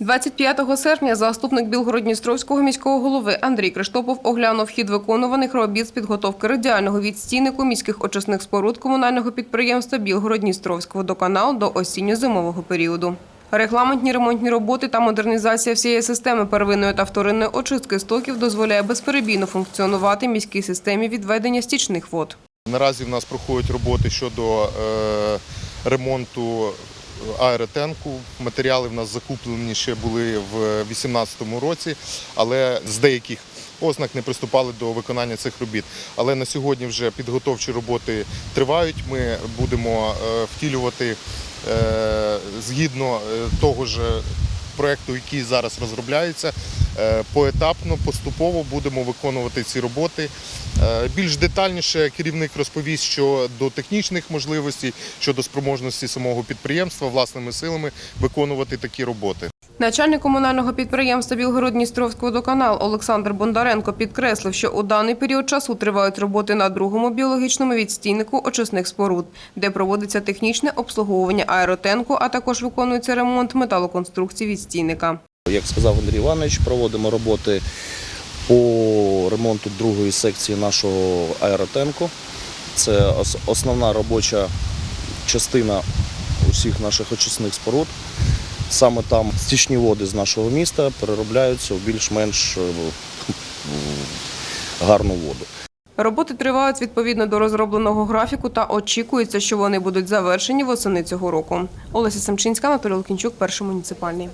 25 серпня заступник Білгородністровського міського голови Андрій Криштопов оглянув хід виконуваних робіт з підготовки радіального відстійнику міських очисних споруд комунального підприємства Білгородністровського водоканалу до осінньо-зимового періоду. Регламентні ремонтні роботи та модернізація всієї системи первинної та вторинної очистки стоків дозволяє безперебійно функціонувати міській системі відведення стічних вод. Наразі в нас проходять роботи щодо е, ремонту аеротенку. Матеріали в нас закуплені ще були в 2018 році, але з деяких ознак не приступали до виконання цих робіт. Але на сьогодні вже підготовчі роботи тривають. Ми будемо е, втілювати е, згідно е, того ж проекту, який зараз розробляється, поетапно, поступово будемо виконувати ці роботи. Е, Більш детальніше керівник розповість щодо технічних можливостей, щодо спроможності самого підприємства власними силами виконувати такі роботи. Начальник комунального підприємства Білгород-Дністровський водоканал Олександр Бондаренко підкреслив, що у даний період часу тривають роботи на другому біологічному відстійнику очисних споруд, де проводиться технічне обслуговування аеротенку, а також виконується ремонт металоконструкцій відстійника. Як сказав Андрій Іванович, проводимо роботи по ремонту другої секції нашого аеротенку. Це основна робоча частина усіх наших очисних споруд. Саме там стічні води з нашого міста переробляються в більш-менш е, гарну воду. Роботи тривають відповідно до розробленого графіку та очікується, що вони будуть завершені восени цього року. Олеся Семчинська, Анатолій Лукінчук, перший муніципальний.